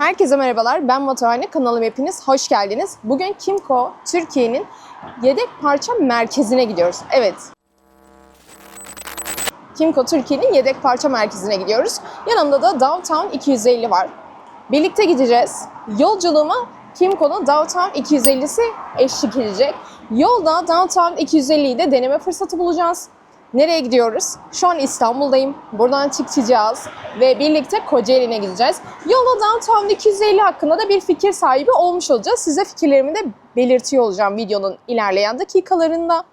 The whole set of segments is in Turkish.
Herkese merhabalar. Ben Motorhane kanalım hepiniz. Hoş geldiniz. Bugün Kimco Türkiye'nin yedek parça merkezine gidiyoruz. Evet. Kimco Türkiye'nin yedek parça merkezine gidiyoruz. Yanımda da Downtown 250 var. Birlikte gideceğiz. Yolculuğuma Kimco'nun Downtown 250'si eşlik edecek. Yolda Downtown 250'yi de deneme fırsatı bulacağız. Nereye gidiyoruz? Şu an İstanbul'dayım. Buradan çıkacağız ve birlikte Kocaeli'ne gideceğiz. Yolda Downtown 250 hakkında da bir fikir sahibi olmuş olacağız. Size fikirlerimi de belirtiyor olacağım videonun ilerleyen dakikalarında.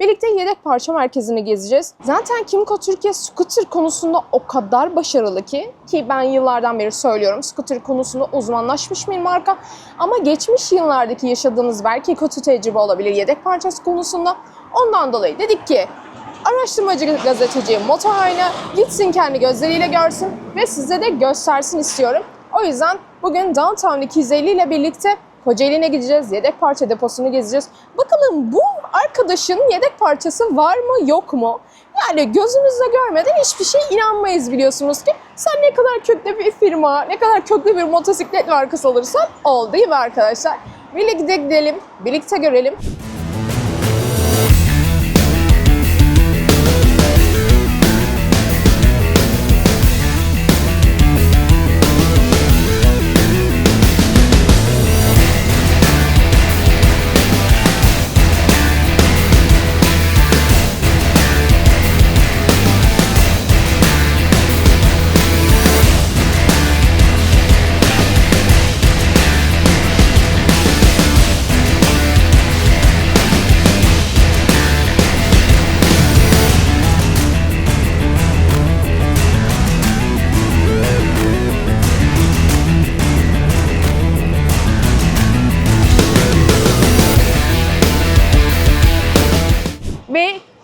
Birlikte yedek parça merkezini gezeceğiz. Zaten Kimco Türkiye scooter konusunda o kadar başarılı ki ki ben yıllardan beri söylüyorum scooter konusunda uzmanlaşmış bir marka. Ama geçmiş yıllardaki yaşadığımız belki kötü tecrübe olabilir yedek parçası konusunda. Ondan dolayı dedik ki araştırmacı gazeteci Motorhane gitsin kendi gözleriyle görsün ve size de göstersin istiyorum. O yüzden bugün Downtown 250 ile birlikte Kocaeli'ne gideceğiz. Yedek parça deposunu gezeceğiz. Bakalım bu arkadaşın yedek parçası var mı yok mu? Yani gözümüzle görmeden hiçbir şey inanmayız biliyorsunuz ki. Sen ne kadar köklü bir firma, ne kadar köklü bir motosiklet markası olursan ol değil mi arkadaşlar? Birlikte gidelim, birlikte görelim.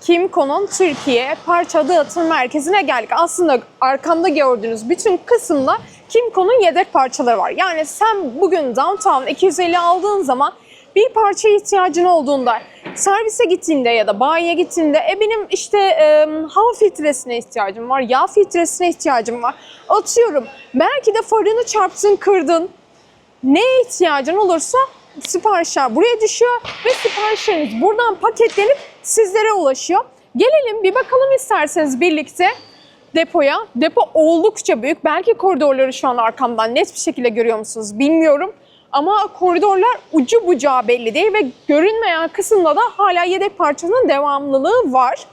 Kimco'nun Türkiye parça dağıtım merkezine geldik. Aslında arkamda gördüğünüz bütün kısımda Kimco'nun yedek parçaları var. Yani sen bugün Downtown 250 aldığın zaman bir parça ihtiyacın olduğunda servise gittiğinde ya da bayiye gittiğinde e benim işte e, hava filtresine ihtiyacım var, yağ filtresine ihtiyacım var. Atıyorum belki de farını çarptın, kırdın, neye ihtiyacın olursa siparişler buraya düşüyor ve siparişleriniz buradan paketlenip sizlere ulaşıyor. Gelelim bir bakalım isterseniz birlikte depoya. Depo oldukça büyük. Belki koridorları şu an arkamdan net bir şekilde görüyor musunuz bilmiyorum. Ama koridorlar ucu bucağı belli değil ve görünmeyen kısımda da hala yedek parçanın devamlılığı var.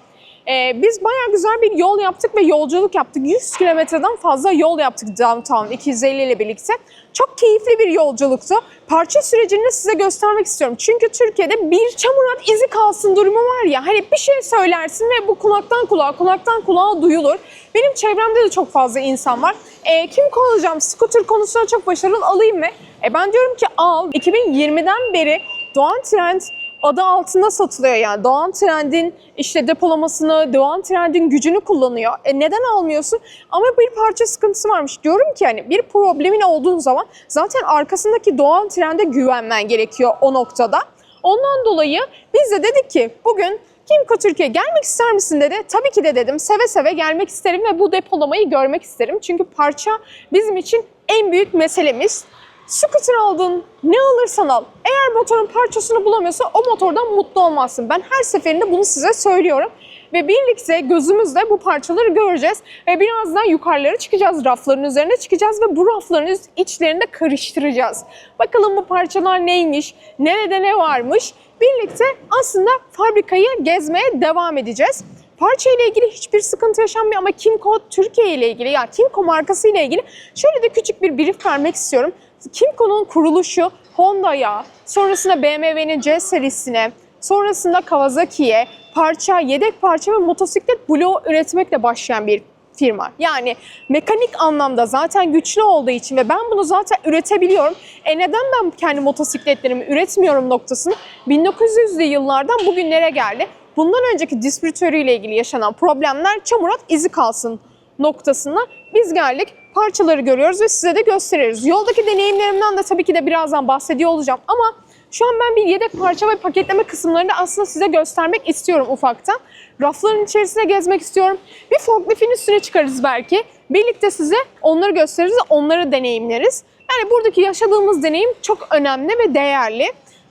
Ee, biz bayağı güzel bir yol yaptık ve yolculuk yaptık. 100 kilometreden fazla yol yaptık Downtown 250 ile birlikte. Çok keyifli bir yolculuktu. Parça sürecini size göstermek istiyorum. Çünkü Türkiye'de bir çamurat izi kalsın durumu var ya. Hani bir şey söylersin ve bu kulaktan kulağa, kulaktan kulağa duyulur. Benim çevremde de çok fazla insan var. E, kim kullanacağım? Scooter konusunda çok başarılı alayım mı? E, ben diyorum ki al. 2020'den beri Doğan Trend adı altında satılıyor yani. Doğan Trend'in işte depolamasını, Doğan Trend'in gücünü kullanıyor. E neden almıyorsun? Ama bir parça sıkıntısı varmış. Diyorum ki hani bir problemin olduğun zaman zaten arkasındaki Doğan Trend'e güvenmen gerekiyor o noktada. Ondan dolayı biz de dedik ki bugün Kimco Türkiye gelmek ister misin dedi. Tabii ki de dedim. Seve seve gelmek isterim ve bu depolamayı görmek isterim. Çünkü parça bizim için en büyük meselemiz. Scooter aldın, ne alırsan al. Eğer motorun parçasını bulamıyorsa o motordan mutlu olmazsın. Ben her seferinde bunu size söylüyorum. Ve birlikte gözümüzle bu parçaları göreceğiz. Ve birazdan yukarılara çıkacağız, rafların üzerine çıkacağız ve bu rafların içlerinde karıştıracağız. Bakalım bu parçalar neymiş, nerede ne varmış. Birlikte aslında fabrikayı gezmeye devam edeceğiz. Parça ile ilgili hiçbir sıkıntı yaşanmıyor ama Kimco Türkiye ile ilgili ya Kimco markası ile ilgili şöyle de küçük bir brief vermek istiyorum. Kimco'nun kuruluşu Honda'ya, sonrasında BMW'nin C serisine, sonrasında Kawasaki'ye parça, yedek parça ve motosiklet bloğu üretmekle başlayan bir firma. Yani mekanik anlamda zaten güçlü olduğu için ve ben bunu zaten üretebiliyorum. E neden ben kendi motosikletlerimi üretmiyorum noktasını 1900'lü yıllardan bugünlere geldi. Bundan önceki distribütörüyle ilgili yaşanan problemler çamurat izi kalsın noktasına biz geldik. Parçaları görüyoruz ve size de gösteririz. Yoldaki deneyimlerimden de tabii ki de birazdan bahsediyor olacağım ama şu an ben bir yedek parça ve paketleme kısımlarını aslında size göstermek istiyorum ufaktan. Rafların içerisine gezmek istiyorum. Bir forkliftin üstüne çıkarız belki. Birlikte size onları gösteririz, onları deneyimleriz. Yani buradaki yaşadığımız deneyim çok önemli ve değerli.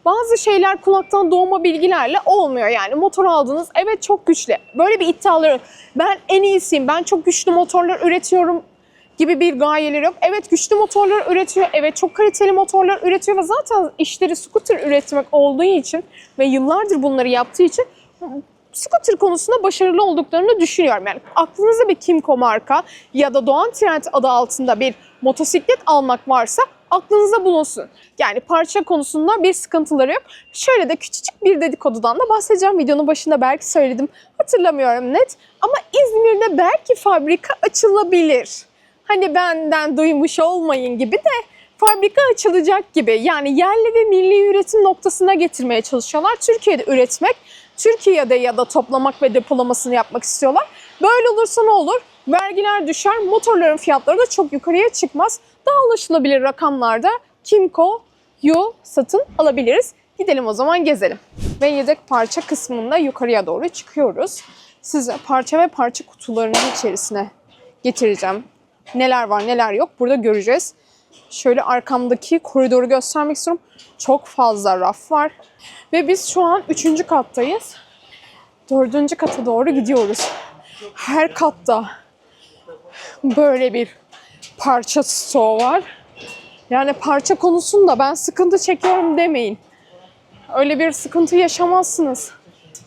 Bazı şeyler kulaktan doğma bilgilerle olmuyor yani. Motor aldınız, evet çok güçlü. Böyle bir iddiaları, ben en iyisiyim, ben çok güçlü motorlar üretiyorum gibi bir gayeleri yok. Evet güçlü motorlar üretiyor, evet çok kaliteli motorlar üretiyor ve zaten işleri scooter üretmek olduğu için ve yıllardır bunları yaptığı için scooter konusunda başarılı olduklarını düşünüyorum. Yani aklınızda bir Kimco marka ya da Doğan Trend adı altında bir motosiklet almak varsa aklınızda bulunsun. Yani parça konusunda bir sıkıntıları yok. Şöyle de küçücük bir dedikodudan da bahsedeceğim. Videonun başında belki söyledim. Hatırlamıyorum net. Ama İzmir'de belki fabrika açılabilir. Hani benden duymuş olmayın gibi de fabrika açılacak gibi. Yani yerli ve milli üretim noktasına getirmeye çalışıyorlar. Türkiye'de üretmek, Türkiye'de ya da toplamak ve depolamasını yapmak istiyorlar. Böyle olursa ne olur? Vergiler düşer, motorların fiyatları da çok yukarıya çıkmaz. Daha ulaşılabilir rakamlarda Kimco'yu satın alabiliriz. Gidelim o zaman gezelim. Ve yedek parça kısmında yukarıya doğru çıkıyoruz. Size parça ve parça kutularının içerisine getireceğim. Neler var neler yok burada göreceğiz. Şöyle arkamdaki koridoru göstermek istiyorum. Çok fazla raf var. Ve biz şu an 3. kattayız. 4. kata doğru gidiyoruz. Her katta böyle bir parça stoğu var. Yani parça konusunda ben sıkıntı çekiyorum demeyin. Öyle bir sıkıntı yaşamazsınız.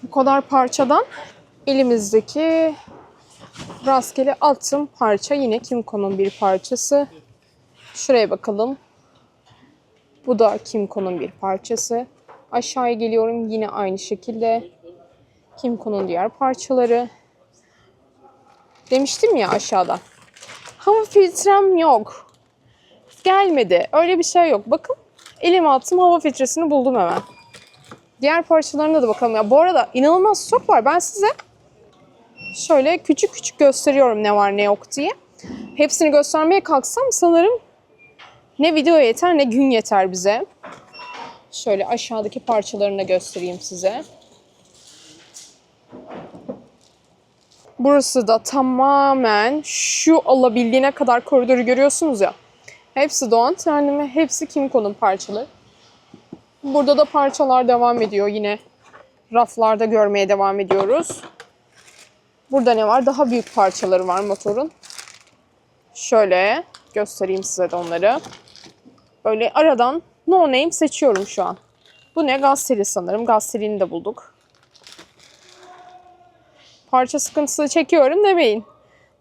Bu kadar parçadan. Elimizdeki rastgele attım parça yine Kimco'nun bir parçası. Şuraya bakalım. Bu da Kimco'nun bir parçası. Aşağıya geliyorum yine aynı şekilde. Kimco'nun diğer parçaları. Demiştim ya aşağıda. Hava filtrem yok. Gelmedi. Öyle bir şey yok. Bakın elime attım hava filtresini buldum hemen. Diğer parçalarına da bakalım. Ya bu arada inanılmaz stok var. Ben size şöyle küçük küçük gösteriyorum ne var ne yok diye. Hepsini göstermeye kalksam sanırım ne video yeter ne gün yeter bize. Şöyle aşağıdaki parçalarını da göstereyim size. Burası da tamamen şu alabildiğine kadar koridoru görüyorsunuz ya. Hepsi Doğan Trendi ve hepsi Kimco'nun parçaları. Burada da parçalar devam ediyor yine. Raflarda görmeye devam ediyoruz. Burada ne var? Daha büyük parçaları var motorun. Şöyle göstereyim size de onları. Böyle aradan no name seçiyorum şu an. Bu ne? Gaz teli sanırım. Gaz telini de bulduk. Parça sıkıntısı çekiyorum demeyin.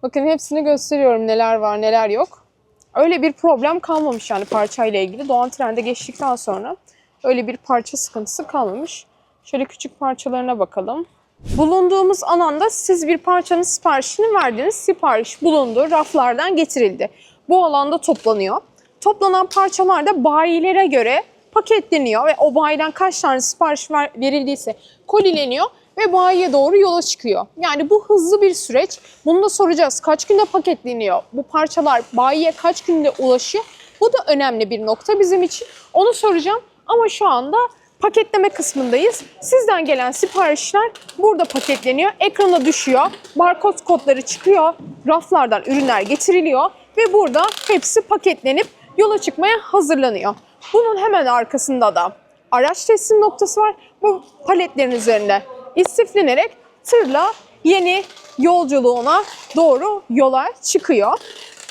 Bakın hepsini gösteriyorum neler var neler yok. Öyle bir problem kalmamış yani parçayla ilgili. Doğan Trend'e geçtikten sonra öyle bir parça sıkıntısı kalmamış. Şöyle küçük parçalarına bakalım. Bulunduğumuz alanda siz bir parçanın siparişini verdiniz. Sipariş bulundu, raflardan getirildi. Bu alanda toplanıyor. Toplanan parçalar da bayilere göre paketleniyor ve o bayiden kaç tane sipariş ver- verildiyse kolileniyor ve bayiye doğru yola çıkıyor. Yani bu hızlı bir süreç. Bunu da soracağız. Kaç günde paketleniyor? Bu parçalar bayiye kaç günde ulaşıyor? Bu da önemli bir nokta bizim için. Onu soracağım ama şu anda paketleme kısmındayız. Sizden gelen siparişler burada paketleniyor. Ekrana düşüyor. Barkod kodları çıkıyor. Raflardan ürünler getiriliyor ve burada hepsi paketlenip yola çıkmaya hazırlanıyor. Bunun hemen arkasında da araç teslim noktası var. Bu paletlerin üzerinde istiflenerek tırla yeni yolculuğuna doğru yola çıkıyor.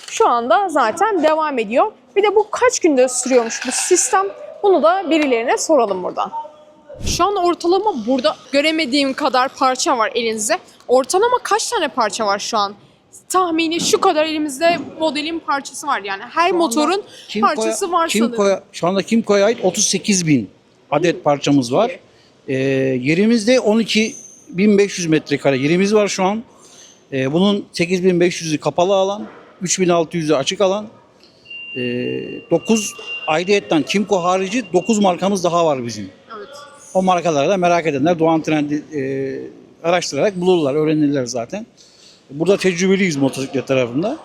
Şu anda zaten devam ediyor. Bir de bu kaç günde sürüyormuş bu sistem? Bunu da birilerine soralım buradan. Şu an ortalama burada göremediğim kadar parça var elinizde. Ortalama kaç tane parça var şu an? Tahmini şu kadar elimizde modelin parçası var yani. Her motorun Kimco'ya- parçası var sanırım. Kimco'ya- şu anda Kimco'ya ait 38 bin adet parçamız var. Ee, yerimizde 12.500 metrekare yerimiz var şu an. Ee, bunun 8.500'ü kapalı alan, 3.600'ü açık alan. Ee, 9 ayrıyetten Kimco harici 9 markamız daha var bizim. Evet. O markaları da merak edenler Doğan Trend'i e, araştırarak bulurlar, öğrenirler zaten. Burada tecrübeliyiz motosiklet tarafında.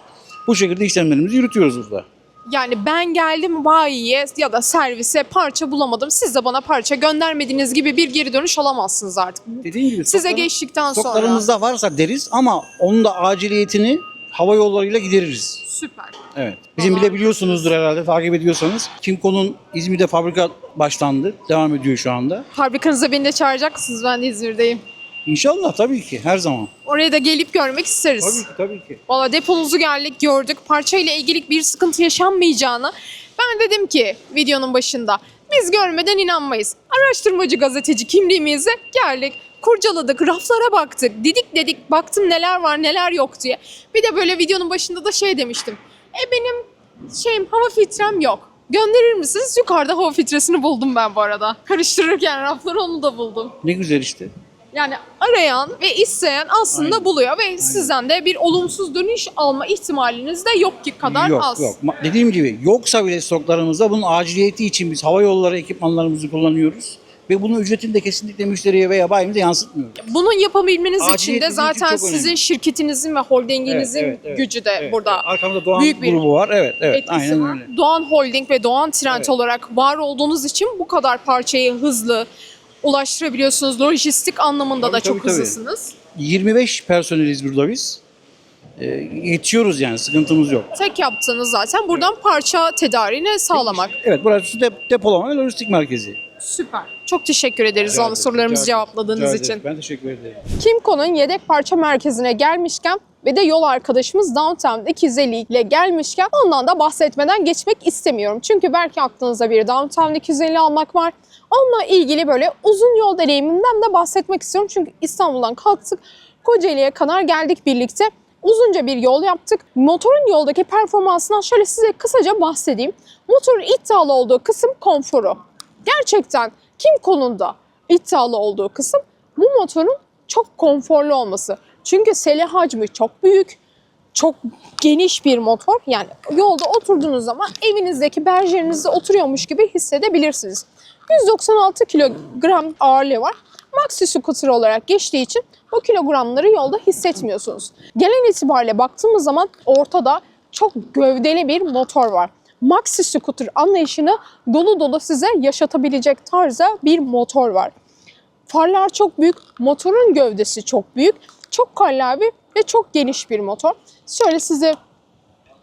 Bu şekilde işlemlerimizi yürütüyoruz burada. Yani ben geldim bayiye ya da servise parça bulamadım. Siz de bana parça göndermediğiniz gibi bir geri dönüş alamazsınız artık. Dediğim gibi Size stoklarım- geçtikten sonra. Stoklarımızda varsa deriz ama onun da aciliyetini hava yollarıyla gideriz. Süper. Evet. Bizim Vallahi de biliyorsunuzdur herhalde takip ediyorsanız. Kimco'nun İzmir'de fabrika başlandı. Devam ediyor şu anda. Fabrikanıza beni de çağıracak mısınız? Ben de İzmir'deyim. İnşallah tabii ki her zaman. Oraya da gelip görmek isteriz. Tabii ki tabii ki. Valla deponuzu geldik gördük. Parçayla ilgili bir sıkıntı yaşanmayacağını ben dedim ki videonun başında biz görmeden inanmayız. Araştırmacı gazeteci kimliğimizle geldik. Kurcaladık, raflara baktık, didik dedik, baktım neler var neler yok diye. Bir de böyle videonun başında da şey demiştim. E benim şeyim hava filtrem yok. Gönderir misiniz? Yukarıda hava filtresini buldum ben bu arada. Karıştırırken rafları onu da buldum. Ne güzel işte. Yani arayan ve isteyen aslında Aynen. buluyor ve sizden de bir olumsuz dönüş alma ihtimaliniz de yok ki kadar yok az. yok. Ma- Dediğim gibi yoksa bile stoklarımızda bunun aciliyeti için biz hava yolları ekipmanlarımızı kullanıyoruz. Ve bunun ücretini de kesinlikle müşteriye veya bayimize yansıtmıyoruz. Bunun yapabilmeniz için de bizim için zaten çok sizin şirketinizin ve holdinginizin Evet, evet, evet. gücü de Evet, burada evet. Arkamda Doğan büyük bir grubu var. Evet, evet. etkisi Aynen var. öyle. Doğan Holding ve Doğan Trend Evet. olarak var olduğunuz için bu kadar parçayı hızlı ulaştırabiliyorsunuz. Lojistik anlamında da Tabii, çok tabii, tabii. hızlısınız. 25 personeliz burada biz. Ee, yetiyoruz yani sıkıntımız yok. Tek yaptığınız zaten buradan parça tedariğini sağlamak. Evet burası dep- depolama ve lojistik merkezi. Süper. Çok teşekkür ederiz Rica ederim, sorularımızı rica ederim. cevapladığınız Rica için. Ben teşekkür ederim. Kimco'nun yedek parça merkezine gelmişken ve de yol arkadaşımız Downtown 250 ile gelmişken ondan da bahsetmeden geçmek istemiyorum. Çünkü belki aklınızda bir Downtown 250 almak var. Onunla ilgili böyle uzun yol deneyimimden de bahsetmek istiyorum. Çünkü İstanbul'dan kalktık, Kocaeli'ye kadar geldik birlikte. Uzunca bir yol yaptık. Motorun yoldaki performansından şöyle size kısaca bahsedeyim. Motorun iddialı olduğu kısım konforu. Gerçekten Kimco'nun da iddialı olduğu kısım bu motorun çok konforlu olması. Çünkü sele hacmi çok büyük, çok geniş bir motor. Yani yolda oturduğunuz zaman evinizdeki berjerinizde oturuyormuş gibi hissedebilirsiniz. 196 kilogram ağırlığı var. Maxi scooter olarak geçtiği için o kilogramları yolda hissetmiyorsunuz. Genel itibariyle baktığımız zaman ortada çok gövdeli bir motor var. Maxi scooter anlayışını dolu dolu size yaşatabilecek tarzda bir motor var. Farlar çok büyük, motorun gövdesi çok büyük, çok kallavi ve çok geniş bir motor. Şöyle size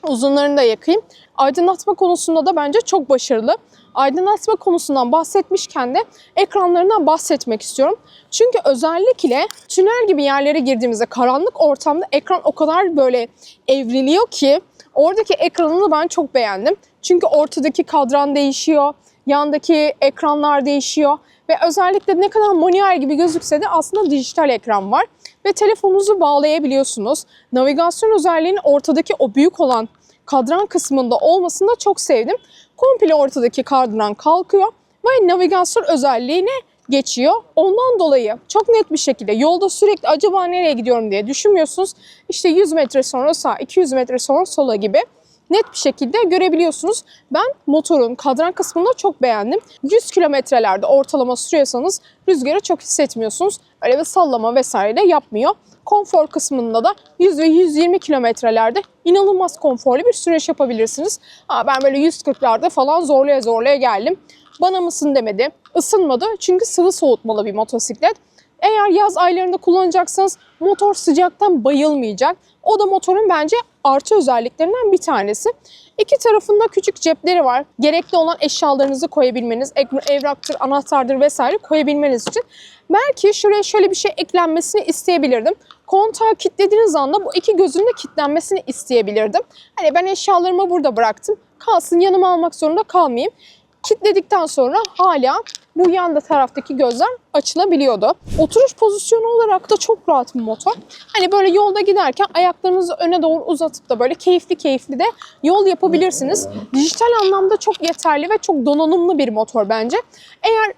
uzunlarını da yakayım. Aydınlatma konusunda da bence çok başarılı. Aydınlatma konusundan bahsetmişken de ekranlarından bahsetmek istiyorum. Çünkü özellikle tünel gibi yerlere girdiğimizde karanlık ortamda ekran o kadar böyle evriliyor ki oradaki ekranını ben çok beğendim. Çünkü ortadaki kadran değişiyor, yandaki ekranlar değişiyor ve özellikle ne kadar manuel gibi gözükse de aslında dijital ekran var ve telefonunuzu bağlayabiliyorsunuz. Navigasyon özelliğinin ortadaki o büyük olan kadran kısmında olmasını da çok sevdim. Komple ortadaki kadran kalkıyor ve navigasyon özelliğine geçiyor. Ondan dolayı çok net bir şekilde yolda sürekli acaba nereye gidiyorum diye düşünmüyorsunuz. İşte 100 metre sonra sağ, 200 metre sonra sola gibi net bir şekilde görebiliyorsunuz. Ben motorun kadran kısmını çok beğendim. 100 kilometrelerde ortalama sürüyorsanız rüzgarı çok hissetmiyorsunuz. Öyle bir sallama vesaire de yapmıyor. Konfor kısmında da 100 ve 120 kilometrelerde inanılmaz konforlu bir süreç yapabilirsiniz. Ha, ben böyle 140'larda falan zorlaya zorlaya geldim. Bana mısın demedi. Isınmadı çünkü sıvı soğutmalı bir motosiklet. Eğer yaz aylarında kullanacaksanız motor sıcaktan bayılmayacak. O da motorun bence artı özelliklerinden bir tanesi. İki tarafında küçük cepleri var. Gerekli olan eşyalarınızı koyabilmeniz, evraktır, anahtardır vesaire koyabilmeniz için. Belki şuraya şöyle bir şey eklenmesini isteyebilirdim. Kontağı kilitlediğiniz anda bu iki gözün de kilitlenmesini isteyebilirdim. Hani ben eşyalarımı burada bıraktım. Kalsın yanıma almak zorunda kalmayayım. Kilitledikten sonra hala bu yanda taraftaki gözler açılabiliyordu. Oturuş pozisyonu olarak da çok rahat bir motor. Hani böyle yolda giderken ayaklarınızı öne doğru uzatıp da böyle keyifli keyifli de yol yapabilirsiniz. Dijital anlamda çok yeterli ve çok donanımlı bir motor bence. Eğer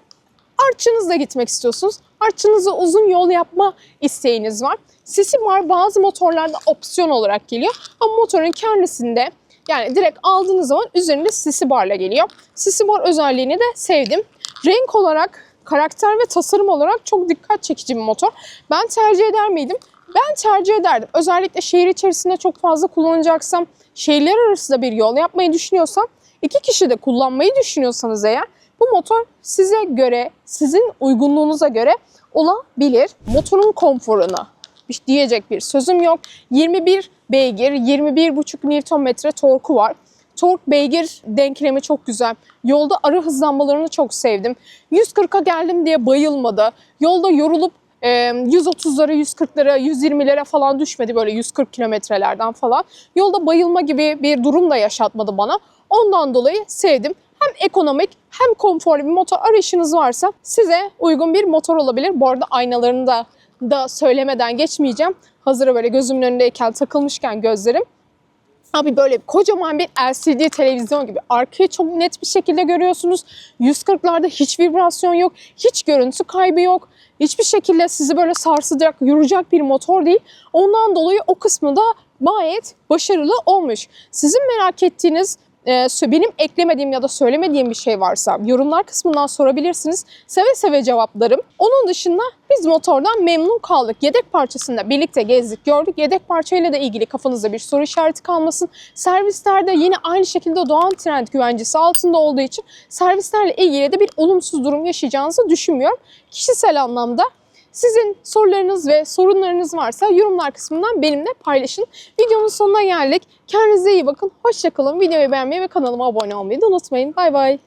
artçınızla gitmek istiyorsunuz, artçınızla uzun yol yapma isteğiniz var. Sisi var bazı motorlarda opsiyon olarak geliyor ama motorun kendisinde yani direkt aldığınız zaman üzerinde sisi barla geliyor. Sisi bar özelliğini de sevdim. Renk olarak, karakter ve tasarım olarak çok dikkat çekici bir motor. Ben tercih eder miydim? Ben tercih ederdim. Özellikle şehir içerisinde çok fazla kullanacaksam, şehirler arasında bir yol yapmayı düşünüyorsam, iki kişi de kullanmayı düşünüyorsanız eğer bu motor size göre, sizin uygunluğunuza göre olabilir. Motorun konforunu bir- diyecek bir sözüm yok. 21 beygir, 21,5 Nm torku var. Tork beygir denklemi çok güzel. Yolda ara hızlanmalarını çok sevdim. 140'a geldim diye bayılmadı. Yolda yorulup e, 130'lara, 140'lara, 120'lere falan düşmedi böyle 140 kilometrelerden falan. Yolda bayılma gibi bir durum da yaşatmadı bana. Ondan dolayı sevdim. Hem ekonomik hem konforlu bir motor arayışınız varsa size uygun bir motor olabilir. Bu arada aynalarını da, da söylemeden geçmeyeceğim. Hazır böyle gözümün önündeyken takılmışken gözlerim. Abi böyle kocaman bir LCD televizyon gibi. Arkayı çok net bir şekilde görüyorsunuz. 140'larda hiç vibrasyon yok. Hiç görüntü kaybı yok. Hiçbir şekilde sizi böyle sarsacak, yoracak bir motor değil. Ondan dolayı o kısmı da gayet başarılı olmuş. Sizin merak ettiğiniz e, benim eklemediğim ya da söylemediğim bir şey varsa yorumlar kısmından sorabilirsiniz. Seve seve cevaplarım. Onun dışında biz motordan memnun kaldık. Yedek parçasında birlikte gezdik, gördük. Yedek parçayla da ilgili kafanızda bir soru işareti kalmasın. Servislerde yine aynı şekilde Doğan Trend güvencesi altında olduğu için servislerle ilgili de bir olumsuz durum yaşayacağınızı düşünmüyorum. Kişisel anlamda sizin sorularınız ve sorunlarınız varsa yorumlar kısmından benimle paylaşın. Videonun sonuna geldik. Kendinize iyi bakın. Hoşçakalın. Videoyu beğenmeyi ve kanalıma abone olmayı da unutmayın. Bay bay.